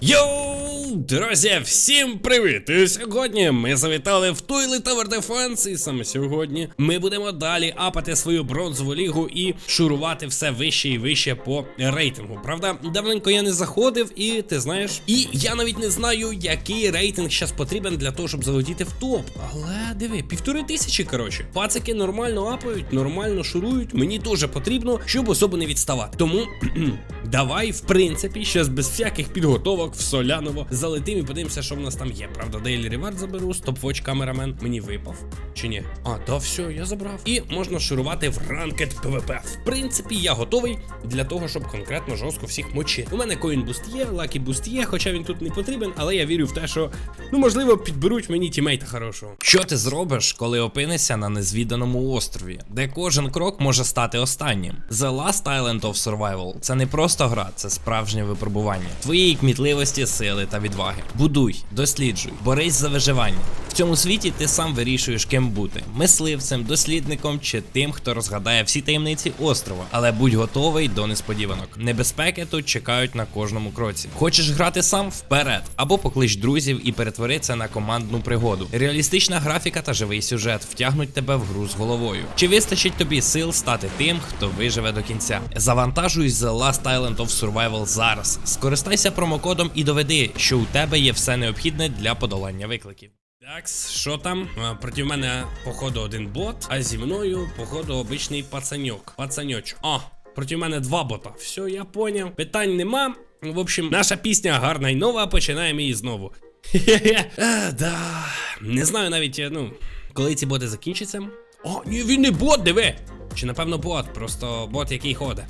Йоу, друзі, всім привіт! І сьогодні ми завітали в Toilet Tower Defense, і саме сьогодні ми будемо далі апати свою бронзову лігу і шурувати все вище і вище по рейтингу. Правда, давненько я не заходив, і ти знаєш, і я навіть не знаю, який рейтинг зараз потрібен для того, щоб залетіти в топ. Але диви, півтори тисячі, коротше. Пацики нормально апають, нормально шурують. Мені теж потрібно, щоб особо не відставати. Тому давай, в принципі, щас без всяких підготовок в Соляново залетим і подивимося, що в нас там є. Правда, Daily Reward заберу, стопвоч камерамен мені випав. Чи ні? А, да, все, я забрав. І можна шурувати в ранкет ПВП. В принципі, я готовий для того, щоб конкретно жорстко всіх мочити. У мене коін буст є, лакі буст є, хоча він тут не потрібен, але я вірю в те, що ну можливо підберуть мені тімейта хорошого. Що ти зробиш, коли опинишся на незвіданому острові, де кожен крок може стати останнім? The Last Island of Survival це не просто гра, це справжнє випробування твоєї кмітливості, сили та відваги. Будуй, досліджуй, борись за виживання. Цьому світі ти сам вирішуєш, ким бути: мисливцем, дослідником чи тим, хто розгадає всі таємниці острова. Але будь готовий до несподіванок. Небезпеки тут чекають на кожному кроці. Хочеш грати сам вперед, або поклич друзів і перетвори це на командну пригоду. Реалістична графіка та живий сюжет втягнуть тебе в гру з головою. Чи вистачить тобі сил стати тим, хто виживе до кінця? Завантажуй The Last Island of Survival зараз. Скористайся промокодом і доведи, що у тебе є все необхідне для подолання викликів. Так, що там? Проти мене, походу, один бот, а зі мною, походу, обичний пацаньок. Пацаньочок. О, проти мене два бота. Все, я поняв. Питань нема. В общем, наша пісня гарна і нова, починаємо її знову. Хе-хе. А, да. Не знаю навіть, е, ну, коли ці боти закінчаться. О, ні, він не бот, диви! Чи напевно бот, просто бот, який ходить.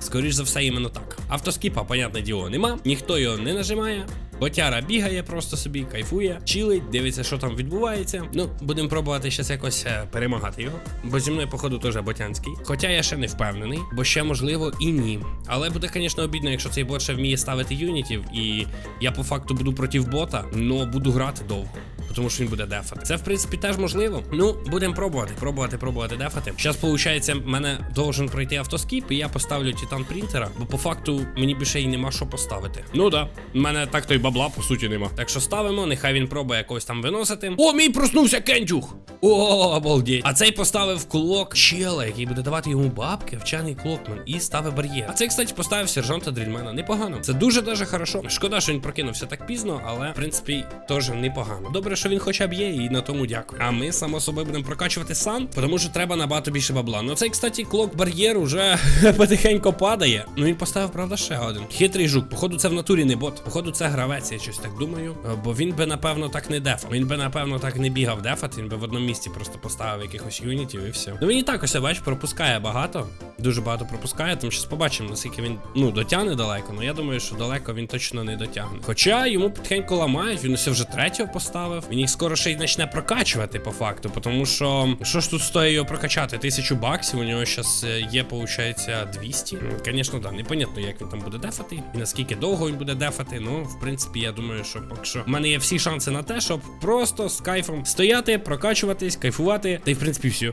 Скоріш за все, іменно так. Автоскіпа, понятне діло, нема, ніхто його не нажимає. Ботяра бігає просто собі, кайфує, чилить, дивиться, що там відбувається. Ну, будемо пробувати щас якось е, перемагати його. Бо зі мною, походу, теж ботянський. Хоча я ще не впевнений, бо ще можливо і ні. Але буде, звісно, обідно, якщо цей бот ще вміє ставити юнітів, і я по факту буду проти бота, але буду грати довго. Тому що він буде дефати. Це в принципі теж можливо. Ну, будемо пробувати, пробувати, пробувати дефати. Зараз, виходить, мене должен пройти автоскіп, і я поставлю титан принтера, бо по факту мені більше і нема що поставити. Ну да, в мене так то й бабла, по суті, нема. Так що ставимо, нехай він пробує якось там виносити. О, мій проснувся кентюх! О, обалдеть. А цей поставив кулок чела, який буде давати йому бабки, вчений клокмен, і ставить бар'єр. А цей, кстати, поставив сержанта дрільмена. Непогано. Це дуже даже хорошо. Шкода, що він прокинувся так пізно, але в принципі теж непогано. Добре, що він хоча б є, і на тому дякую. А ми само собою будемо прокачувати сан, тому що треба набагато більше бабла. Ну цей, кстати, клок бар'єр уже потихеньку падає. Ну він поставив, правда, ще один. Хитрий жук. Походу, це в натурі не бот. Походу, це гравець, я щось так думаю. Е, Бо він би, напевно, так не дефав. Він би, напевно, так не бігав дефат, він би в одному місці просто поставив якихось юнітів і все. Ну він і так ось, бач, пропускає багато. Дуже багато пропускає, тому що побачимо, наскільки він ну дотягне далеко. Ну я думаю, що далеко він точно не дотягне. Хоча йому потихеньку ламають, він усе вже третього поставив. Він їх скоро ще й почне прокачувати по факту. Тому що що ж тут стоїть його прокачати? Тисячу баксів. У нього зараз є, виходить, 200. Звісно, да, непонятно, як він там буде дефати і наскільки довго він буде дефати. Ну, в принципі, я думаю, що поки що в мене є всі шанси на те, щоб просто з кайфом стояти, прокачуватись, кайфувати, та й в принципі все.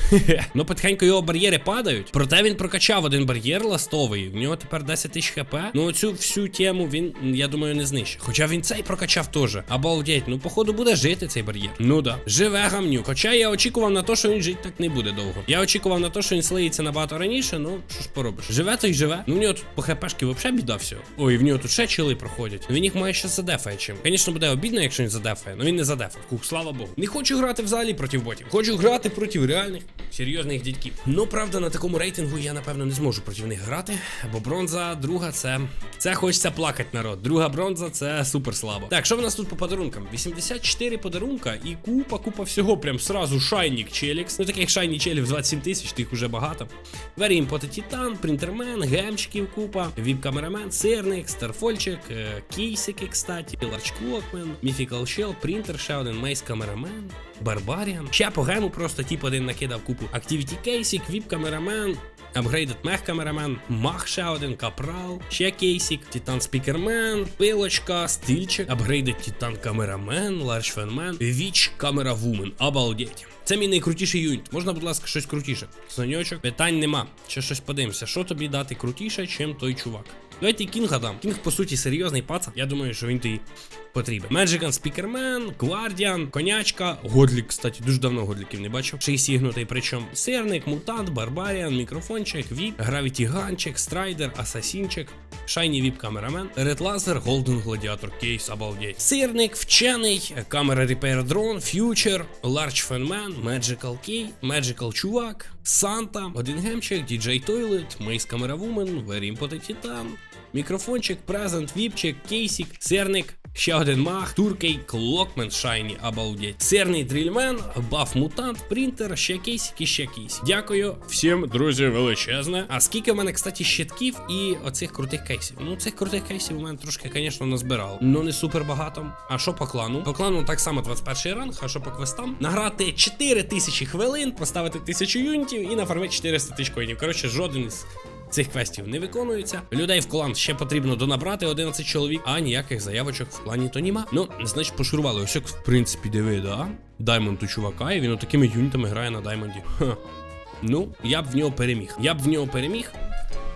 ну, потихеньку його бар'єри падають. Проте він прокачав один бар'єр ластовий. В нього тепер 10 тисяч хп. Ну, оцю всю тему він, я думаю, не знищить. Хоча він цей прокачав теж. Обалдеть, ну, походу, буде жити цей бар'єр. Ну да. Живе гамнюк. Хоча я очікував на те, що він жити так не буде довго. Я очікував на те, що він слиється набагато раніше, ну що ж поробиш. Живе то й живе. Ну, в нього тут по хпшки взагалі біда все. Ой, в нього тут ще чили проходять. Він їх має ще задефає чим. Звісно, буде обідно, якщо він задефає, але він не задефав. Слава Богу. Не хочу грати взагалі проти ботів. Хочу грати проти реальних серйозних дядьків. Ну, правда, на такому рейтингу я напевно не зможу проти них грати, бо бронза, друга, це. Це хочеться плакати, народ. Друга бронза це супер слабо. Так, що в нас тут по подарункам? 84 подарунка і купа, купа всього. Прям сразу шайнік челікс. Ну таких шайні челів 27 тисяч, тих уже багато. Верім поти Титан, принтермен, гемчиків купа, віп-камерамен, сирник, старфольчик, е, кейсики, кстати, ларч клокмен, міфікал шел, принтер, ще один мейс камерамен. Барбаріан. Ще по гему просто тип один накидав купу. Activity кейсик, віп камерамен. Апгрейдед мех камерамен, мах ще один, капрал, ще кейсик, Титан спікермен, пилочка, стильчик, апгрейдед Титан камерамен, ларч фенмен, віч камера вумен. Обалдеть. Це мій найкрутіший юніт. Можна, будь ласка, щось крутіше. Сонячок, питань нема. Ще щось подивимося. Що тобі дати крутіше, чим той чувак? Давайте і Кінга дам. Кінг, по суті, серйозний паца. Я думаю, що він тобі потрібен. Меджикан, Спікермен, Гвардіан, Конячка, Годлік, кстати, дуже давно Годліків не бачив. Ще й сігнутий, причому Сирник, Мутант, Барбаріан, Мікрофончик, Віп, Гравіті Ганчик, Страйдер, Асасінчик, Шайні Віп Камерамен, Ред Лазер, Голден Гладіатор, Кейс, обалдеть. Сирник, Вчений, Камера Репейр Дрон, Ф'ючер, Ларч Фенмен, Magical Кей, Magical Чувак, Санта, Один Гемчик, Діджей Тойлет, Мейс Камера Вумен, Верімпоте Титан, Мікрофончик, Презент, Віпчик, Кейсік, Сирник, Ще один маг, Туркей, Клокмен, Шайні, обалдеть. Сирний дрільмен, баф мутант, принтер, ще кейсик і ще кейсик. Дякую всім, друзі, величезне. А скільки в мене, кстати, щитків і оцих крутих кейсів? Ну, цих крутих кейсів у мене трошки, звісно, назбирало. Ну не супер багато. А що по клану? По клану так само 21 ранг, а що по квестам? Награти 4000 хвилин, поставити 1000 юнітів і нафармити 400 тисяч коїнів. Коротше, жоден із цих квестів не виконуються. Людей в клан ще потрібно донабрати 11 чоловік, а ніяких заявочок в клані то нема. Ну, значить, пошурували. Ось як в принципі, диви, да? Даймонд у чувака, і він отакими юнітами грає на Даймонді. Ха. Ну, я б в нього переміг. Я б в нього переміг.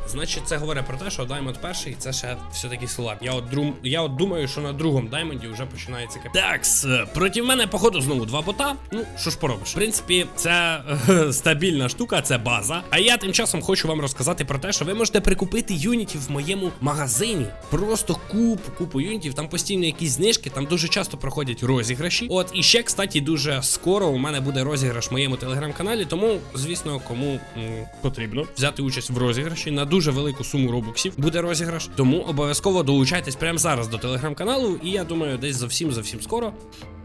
Значить, це говорить про те, що Даймонд перший це ще все-таки слаб. Я от друм... я от думаю, що на другому Даймонді вже починається кап. Такс, проти мене, походу, знову два бота. Ну, що ж поробиш? В принципі, це е, стабільна штука, це база. А я тим часом хочу вам розказати про те, що ви можете прикупити юнітів в моєму магазині. Просто купу, купу юнітів. Там постійно якісь знижки, там дуже часто проходять розіграші. От і ще, кстати, дуже скоро у мене буде розіграш в моєму телеграм-каналі. Тому, звісно, кому м, потрібно взяти участь в розіграші на дуже велику суму робоксів буде розіграш. Тому обов'язково долучайтесь прямо зараз до телеграм-каналу. І я думаю, десь зовсім зовсім скоро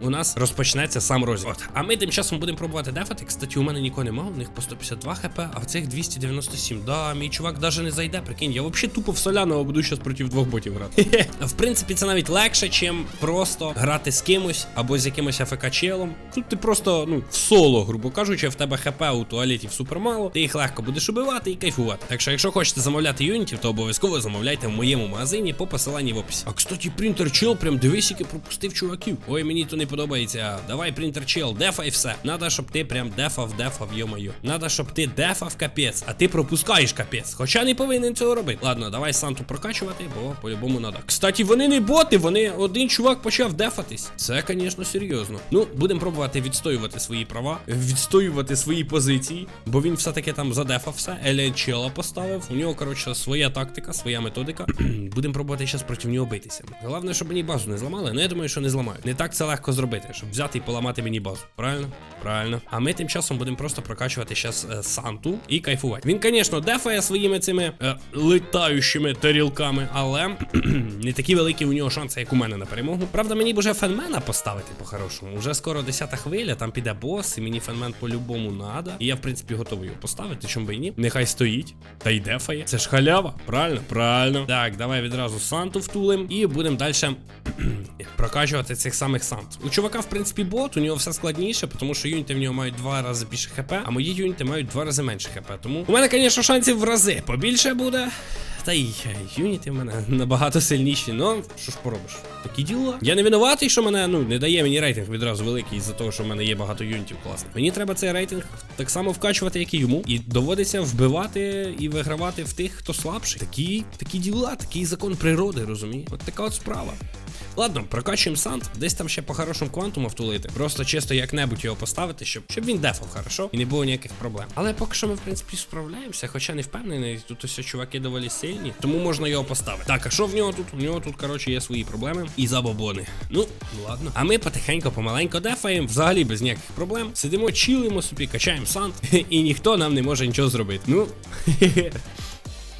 у нас розпочнеться сам розіграш. А ми тим часом будемо пробувати дефати. Кстати, у мене нікого нема, у них по 152 хп, а в цих 297. Да, мій чувак навіть не зайде, прикинь. Я взагалі тупо в соляного буду зараз проти двох ботів грати. в принципі, це навіть легше, чим просто грати з кимось або з якимось АФК-челом. Тут ти просто, ну, в соло, грубо кажучи, в тебе хп у туалетів супер мало, ти їх легко будеш убивати і кайфувати. Так що, якщо хочете замовляти юнітів, то обов'язково замовляйте в моєму магазині по посиланні в описі. А кстати, принтер чел прям дивись, який пропустив чуваків. Ой, мені то не подобається. Давай, принтер чел, дефай все. Надо, щоб ти прям дефав, дефав, йо-моє. Надо, щоб ти дефав капець, а ти пропускаєш капець. Хоча не повинен цього робити. Ладно, давай Санту прокачувати, бо по-любому надо. Кстати, вони не боти, вони один чувак почав дефатись. Це, звісно, серйозно. Ну, будемо пробувати відстоювати свої права, відстоювати свої позиції, бо він все-таки там задефав все. Еліан чела поставив. У нього, коротше, своя тактика, своя методика. будемо пробувати зараз проти нього битися. Головне, щоб мені базу не зламали. Ну я думаю, що не зламають. Не так це легко зробити, щоб взяти і поламати мені базу. Правильно? Правильно. А ми тим часом будемо просто прокачувати зараз е, Санту і кайфувати. Він, звісно, дефає своїми цими е, летаючими тарілками, але не такі великі у нього шанси, як у мене на перемогу. Правда, мені б уже фенмена поставити по-хорошому. Уже скоро 10 хвиля, там піде бос, і мені фенмен по-любому надо. І я, в принципі, готовий його поставити, чому би і ні. Нехай стоїть. Та й дефає. Це ж халява. Правильно? Правильно. Так, давай відразу Санту втулим і будемо далі прокачувати цих самих сант. У чувака, в принципі, бот, у нього все складніше, тому що юніти в нього мають два рази більше хп, а мої юніти мають два рази менше хп. Тому у мене, звісно, шансів в рази побільше буде. Та й юніти в мене набагато сильніші, ну що ж поробиш? Такі діла. Я не винуватий, що мене ну не дає мені рейтинг відразу великий із-за того, що в мене є багато юнітів класних. Мені треба цей рейтинг так само вкачувати, як і йому. І доводиться вбивати і вигравати в тих, хто слабший. Такі, такі діла, такий закон природи, розумієш? От така от справа. Ладно, прокачуємо сант, десь там ще по хорошому квантуму втулити. Просто чисто як-небудь його поставити, щоб щоб він дефав хорошо і не було ніяких проблем. Але поки що ми, в принципі, справляємося, хоча не впевнений, тут ось чуваки доволі сильні, тому можна його поставити. Так, а що в нього тут? У нього тут, коротше, є свої проблеми і забобони. Ну, ладно. А ми потихеньку, помаленько дефаємо, взагалі без ніяких проблем. Сидимо, чилимо собі, качаємо сант, і ніхто нам не може нічого зробити. Ну.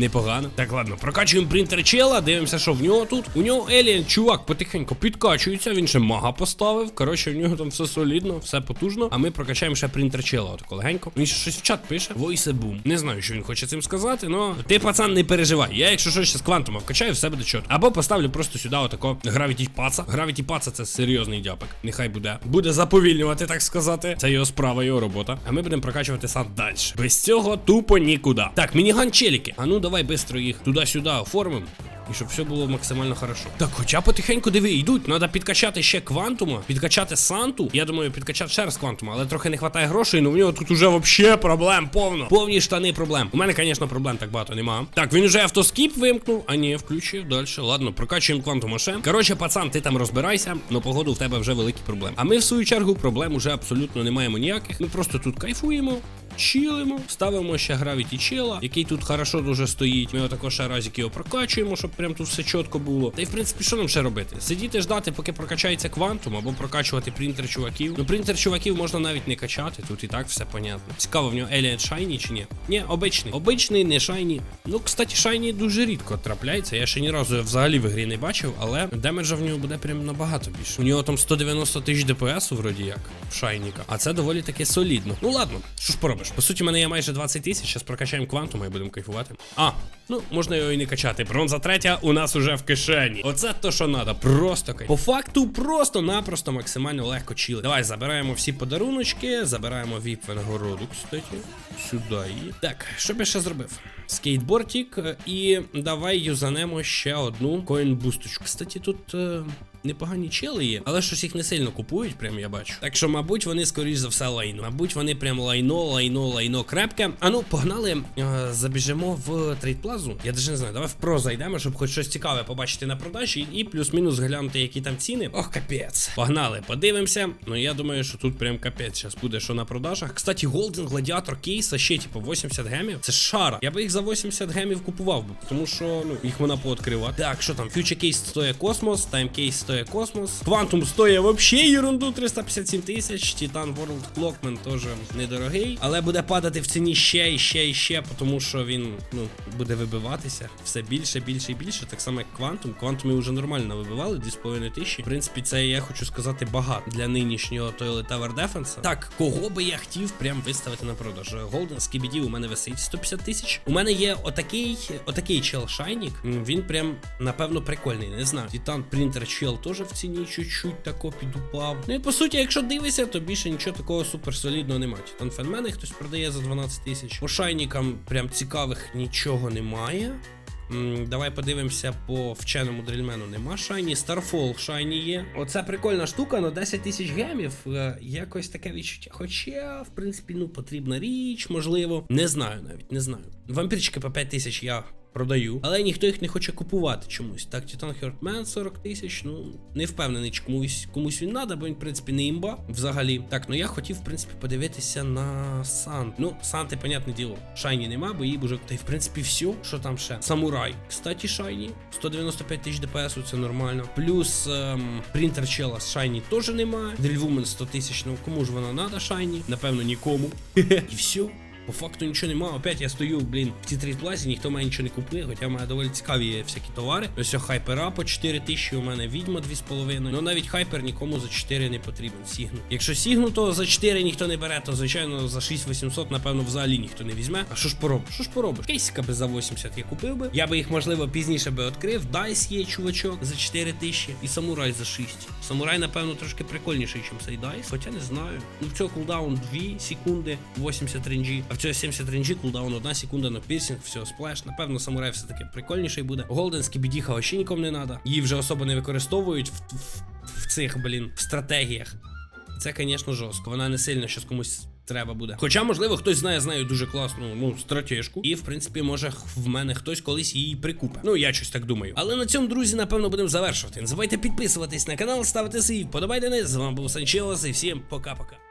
Непогано. Так, ладно, прокачуємо принтер чела, дивимося, що в нього тут. У нього Еліан, чувак, потихеньку підкачується, він ще мага поставив. Коротше, в нього там все солідно, все потужно. А ми прокачаємо ще принтер чела, отако легенько. Він ще щось в чат пише. Voice boom. Не знаю, що він хоче цим сказати, але ти, пацан, не переживай. Я, якщо щось з квантума вкачаю, все буде чот. Або поставлю просто сюди отако Gravity паца. Gravity паца це серйозний дяпик. Нехай буде. Буде заповільнювати, так сказати. Це його справа, його робота. А ми будемо прокачувати сад далі. Без цього тупо нікуди. Так, мініган челіки. А ну давай бистро їх туди-сюди оформимо. і щоб все було максимально хорошо. Так, хоча потихеньку диви, йдуть. Треба підкачати ще квантума, підкачати Санту. Я думаю, підкачати ще раз квантума, але трохи не вистачає грошей, ну в нього тут уже вообще проблем повно. Повні штани проблем. У мене, звісно, проблем так багато нема. Так, він уже автоскіп вимкнув, а ні, включив далі. Ладно, прокачуємо квантума ще. Коротше, пацан, ти там розбирайся, но погоду в тебе вже великі проблеми. А ми, в свою чергу, проблем уже абсолютно не маємо ніяких. Ми просто тут кайфуємо. Чилимо, ставимо ще гравіті чела, який тут хорошо дуже стоїть. Ми отако ще разик його прокачуємо, щоб прям тут все чітко було. Та й в принципі, що нам ще робити? Сидіти ждати, поки прокачається квантум, або прокачувати принтер чуваків. Ну, принтер чуваків можна навіть не качати, тут і так все понятно. Цікаво, в нього Alien Shiny чи ні? Ні, обичний. Обичний, не шайні. Ну, кстати, шайні дуже рідко трапляється. Я ще ні разу взагалі в ігрі не бачив, але демеджа в нього буде прям набагато більше. У нього там 190 тисяч ДПС, вроді як, в шайніка. А це доволі таки солідно. Ну ладно, що ж поробиш? По суті, в мене є майже 20 тисяч, зараз прокачаємо квантума і будемо кайфувати. А, ну можна його і не качати. Бронза третя у нас уже в кишені. Оце то, що треба. Просто кайф. По факту, просто-напросто максимально легко чили. Давай забираємо всі подаруночки, забираємо віп винагороду, кстати. Сюди. Так, що б я ще зробив? Скейтбортик, е, і давай юзанемо ще одну коін-бусточку. Кстати, тут. Непогані чели є, але щось їх не сильно купують, прям я бачу. Так що, мабуть, вони скоріш за все лайно. Мабуть, вони прям лайно, лайно, лайно крепке. А ну, погнали, е, забіжемо в трейдплазу. Я даже не знаю, давай в про зайдемо, щоб хоч щось цікаве побачити на продажі, і плюс-мінус глянути, які там ціни. Ох, капець. Погнали, подивимося. Ну я думаю, що тут прям капець зараз буде, що на продажах. Кстати, Golden Gladiator кейса ще, типу, 80 гемів. Це шара. Я би їх за 80 гемів купував би, тому що ну, їх вона пооткривати. Так, що там? Future кейс стоїть космос, Time кейс стоїть космос. Квантум стоїть вообще ерунду 357 тисяч. Titan World Clockman теж недорогий. Але буде падати в ціні ще і ще і ще, тому що він ну, буде вибиватися все більше, більше і більше. Так само, як Квантум. Квантуми вже нормально вибивали, 2,5 тисячі. В принципі, це я хочу сказати багато для нинішнього Toilet Tower Defense. Так, кого би я хотів прям виставити на продаж? Golden Skibidi у мене висить 150 тисяч. У мене є отакий, отакий чел Шайнік. Він прям, напевно, прикольний. Не знаю. Titan Printer чел теж в ціні чуть-чуть тако підупав. Ну і по суті, якщо дивишся, то більше нічого такого суперсолідного немає. Титанфенмени хтось продає за 12 тисяч. По шайнікам прям цікавих нічого немає. Давай подивимося по вченому дрельмену. Нема шайні. Starfall шайні є. Оце прикольна штука, на 10 тисяч гемів. Е, Якось таке відчуття. Хоча, в принципі, ну потрібна річ, можливо. Не знаю навіть, не знаю. Вампірчики по 5 тисяч я продаю, але ніхто їх не хоче купувати чомусь. Так, Titan Heartman 40 тисяч. Ну не впевнений, чи комусь комусь він надо, бо він, в принципі, не імба взагалі. Так, ну я хотів, в принципі, подивитися на Сант. Ну, Санти, понятне діло, шайні нема, бо її б уже. Та й в принципі все. Що там ще? Самурай. Кстати, шайні. 195 тисяч ДПС, це нормально. Плюс ем, принтер чела з шайні теж немає. Дрільвумен 100 тисяч. Ну кому ж вона надо, шайні? Напевно, нікому. І все. По факту нічого нема. Опять я стою, блін, в цій трейдплазі, ніхто мене нічого не купує, хоча мене доволі цікаві всякі товари. Ось хайпера по 4 тисячі, у мене відьма 2,5. Ну навіть хайпер нікому за 4 не потрібен. Сігну. Якщо сігну, то за 4 ніхто не бере, то звичайно за 6800, напевно, взагалі ніхто не візьме. А що ж поробиш? Що ж поробиш? Кейсика би за 80 я купив би. Я би їх, можливо, пізніше би відкрив. Дайс є, чувачок, за 4 тисячі. І самурай за 6. Самурай, напевно, трошки прикольніший, ніж цей Дайс. Хоча не знаю. Ну в цього кулдаун 2 секунди, 80 ренджі. А в цього 70 ренджі, кулдаун 1 секунда на пірсінг, все, сплеш. Напевно, самурай все таки прикольніший буде. Голден скібідіха вообще нікому не треба. Її вже особо не використовують в, в, в цих, блін, в стратегіях. Це, звісно, жорстко. Вона не сильно щось комусь. Треба буде. Хоча, можливо, хтось знає з нею дуже класну ну, стратежку. І, в принципі, може в мене хтось колись її прикупить. Ну, я щось так думаю. Але на цьому, друзі, напевно, будемо завершувати. Не забувайте підписуватись на канал, ставити свій вподобайдени. З вами був Санчелос і всім пока-пока.